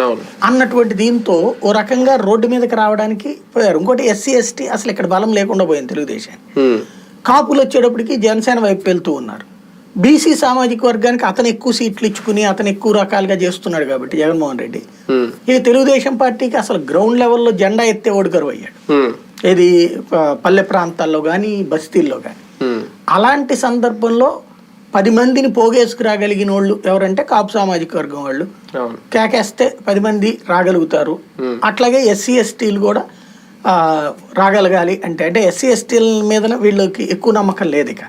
అవును. అన్నటువంటి దీంతో ఓ రకంగా రోడ్డు మీదకి రావడానికి పోయారు. ఇంకోటి ఎస్సీ ఎస్టీ అసలు ఇక్కడ బలం లేకుండా పోయింది తెలుగుదేశం ఉమ్, కాపులు వచ్చేటప్పటికి జనసేన వైపు వెళ్తూ ఉన్నారు. బీసీ సామాజిక వర్గానికి అతను ఎక్కువ సీట్లు ఇచ్చుకుని అతను ఎక్కువ రకాలుగా చేస్తున్నాడు కాబట్టి జగన్మోహన్ రెడ్డి. ఇక తెలుగుదేశం పార్టీకి అసలు గ్రౌండ్ లెవెల్లో జెండా ఎత్తే ఓడికరు అయ్యాడు. ఇది పల్లె ప్రాంతాల్లో కానీ బస్తీల్లో కానీ అలాంటి సందర్భంలో పది మందిని పోగేసుకురాగలిగిన వాళ్ళు ఎవరంటే కాపు సామాజిక వర్గం వాళ్ళు. కేకేస్తే పది మంది రాగలుగుతారు. అట్లాగే ఎస్సీ ఎస్టీలు కూడా రాగలగాలి అంటే అంటే ఎస్సీ ఎస్టీల మీద వీళ్ళకి ఎక్కువ నమ్మకం లేదు ఇక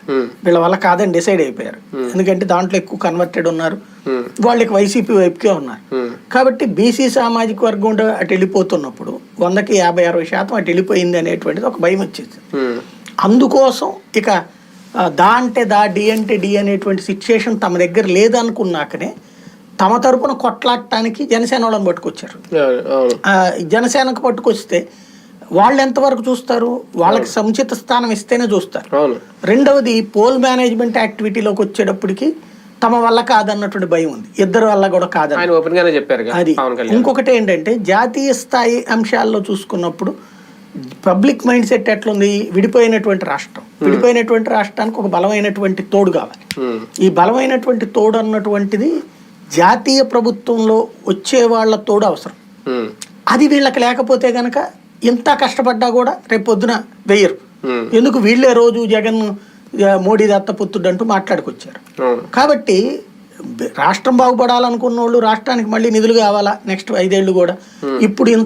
వీళ్ళ వల్ల కాదని డిసైడ్ అయిపోయారు. ఎందుకంటే దాంట్లో ఎక్కువ కన్వర్టెడ్ ఉన్నారు. వాళ్ళకి వైసీపీ వైపుకే ఉన్నారు. కాబట్టి బీసీ సామాజిక వర్గం అటు వెళ్ళిపోతున్నప్పుడు వందకి యాభై అరవై శాతం అటు వెళ్ళిపోయింది అనేటువంటిది ఒక భయం వచ్చేసింది. అందుకోసం ఇక దా అంటే దా డి అంటే డి అనేటువంటి సిచ్యుయేషన్ తమ దగ్గర లేదనుకున్నాకనే తమ తరపున కొట్లాడటానికి జనసేన వాళ్ళని పట్టుకొచ్చారు. జనసేనకు పట్టుకొస్తే వాళ్ళు ఎంతవరకు చూస్తారు? వాళ్ళకి సముచిత స్థానం ఇస్తేనే చూస్తారు. రెండవది పోల్ మేనేజ్మెంట్ యాక్టివిటీలోకి వచ్చేటప్పటికి తమ వల్ల కాదన్నటువంటి భయం ఉంది. ఇద్దరు వల్ల కూడా కాదని చెప్పారు అది. ఇంకొకటి ఏంటంటే జాతీయ స్థాయి అంశాల్లో చూసుకున్నప్పుడు పబ్లిక్ మైండ్ సెట్ ఎట్లుంది? విడిపోయినటువంటి రాష్ట్రం. విడిపోయినటువంటి రాష్ట్రానికి ఒక బలమైనటువంటి తోడు కావాలి. ఉమ్, ఈ బలమైనటువంటి తోడు అన్నటువంటిది జాతీయ ప్రభుత్వంలో వచ్చే వాళ్ళ తోడు అవసరం. ఉమ్, అది వీళ్ళకి లేకపోతే గనక ఎంత కష్టపడ్డా కూడా రేపు పొద్దున వెయ్యరు ఎందుకు? వీళ్ళే రోజు జగన్ మోడీ దత్తపుత్రుడు అంటూ మాట్లాడుకొచ్చారు కాబట్టి రాష్ట్రం బాగుపడాలనుకున్న వాళ్ళు రాష్ట్రానికి మళ్ళీ నిధులు కావాలా? నెక్స్ట్ ఐదేళ్ళు కూడా. ఇప్పుడు ఇంత